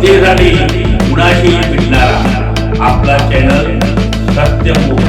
जनतेसाठी कुणाशी भेटणारा आपला चॅनल सत्यमुख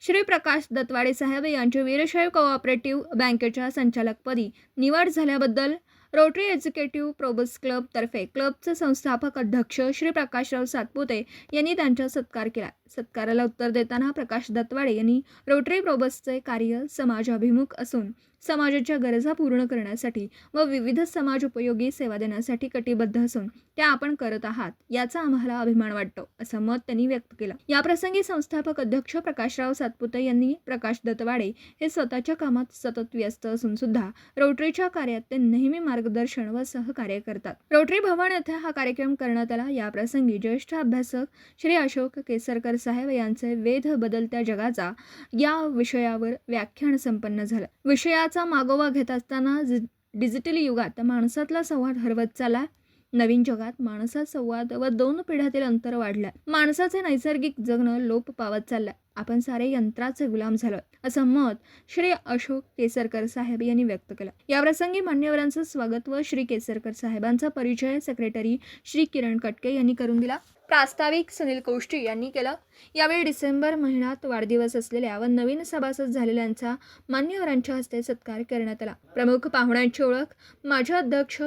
श्री प्रकाश दत्वाडे साहेब यांची वीरशैव कोऑपरेटिव्ह बँकेच्या संचालकपदी निवड झाल्याबद्दल रोटरी एक्झिक्युटिव्ह प्रोबस क्लबतर्फे क्लबचे संस्थापक अध्यक्ष श्री प्रकाशराव सातपुते यांनी त्यांचा सत्कार केला. सत्काराला उत्तर देताना प्रकाश दत्वाडे यांनी रोटरी प्रोबसचे कार्य समाजाभिमुख असून समाजाच्या गरजा पूर्ण करण्यासाठी व विविध समाज उपयोगी सेवा देण्यासाठी कटिबद्ध असून त्या आपण करत आहात याचा आम्हाला अभिमान वाटतो असं मत त्यांनी व्यक्त केलं. याप्रसंगी संस्थापक अध्यक्ष प्रकाशराव सातपुते यांनी प्रकाश दत्तवाडे हे स्वतःच्या कामात सतत व्यस्त असून सुद्धा रोटरीच्या कार्यात ते नेहमी मार्गदर्शन व सहकार्य करतात. रोटरी भवन येथे हा कार्यक्रम करण्यात आला. याप्रसंगी ज्येष्ठ अभ्यासक श्री अशोक केसरकर साहेब यांचे वेध बदलत्या जगाचा या विषयावर व्याख्यान संपन्न झालं. विषयाचा मागोवा घेत असताना जि- डिजिटल युगात माणसातला संवाद हरवत चाला नवीन जगात माणसात संवाद व दोन पिढ्यातील अंतर वाढलं. माणसाचे नैसर्गिक जगणं लोप पावत चाललं. आपण सारे यंत्राचे गुलाम झालो असं मत श्री अशोक केसरकर साहेब यांनी व्यक्त केलं. याप्रसंगी मान्यवरांचं स्वागत व श्री केसरकर साहेबांचा परिचय सेक्रेटरी श्री किरण कटके यांनी करून दिला. प्रास्ताविक सुनील कोष्टी यांनी केलं. यावेळी डिसेंबर महिन्यात वाढदिवस असलेल्या व नवीन सभासद झालेल्यांचा मान्यवरांच्या हस्ते सत्कार करण्यात आला. प्रमुख पाहुण्यांची ओळख माझे अध्यक्ष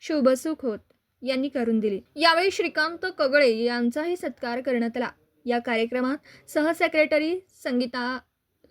शुभसुख होत यांनी करून दिली. यावेळी श्रीकांत कगळे यांचाही सत्कार करण्यात आला. या कार्यक्रमात सहसेक्रेटरी Sangita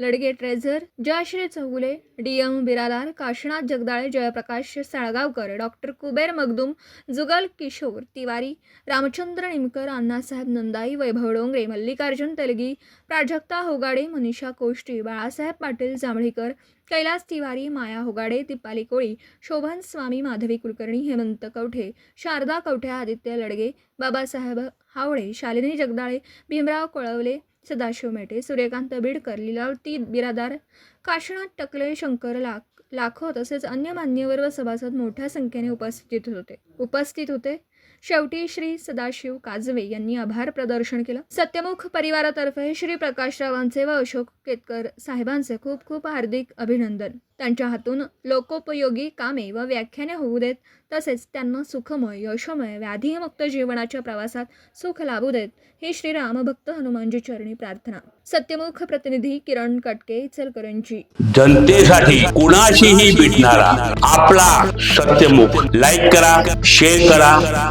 Ladge treasurer Jayashree Chougule D M Biradar Kashinath Jagdale Jayprakash Salgaonkar doctor Kuber Magdum Jugal Kishore Tiwari Ramchandra Nimkar Annasaheb Nandai Vaibhav Dongre Mallikarjun Telgi Prajakta Hogade Manisha Koshti Balasaheb Patil Jambhalikar Kailas Tiwari Maya Hogade Tipali Koli Shobhan Swami Madhavi Kulkarni Hemant Kavathe Sharada Kavathe Aditya Ladge Babasaheb Havale Shalini Jagdale Bhimrao Kolwale Sadashiv Mete Suryakant Bidkar Lilavati Biradar Kashinath Takle Shankar Lakh लाखो तसेच अन्य मान्यवर व सभासद मोठ्या संख्येने उपस्थित होते. उपस्थित होते. शेवटी श्री सदाशिव काजवे यांनी आभार प्रदर्शन केलं. सत्यमुख परिवारातर्फे श्री प्रकाशरावांचे व अशोक केतकर साहेबांचे खूप खूप हार्दिक अभिनंदन. त्यांच्या हातून लोकोपयोगी कामे व व्याख्याने होऊ देत तसेच त्यांना सुखमय यशोमय व्याधीमुक्त जीवनाच्या प्रवासात सुख लाभू देत ही श्री रामभक्त हनुमानजी चरणी प्रार्थना. सत्यमुख प्रतिनिधी किरण कटके इचलकरंजी. जनतेसाठी कुणाशीही भेटणारा आपला सत्यमुख. लाईक करा शेअर करा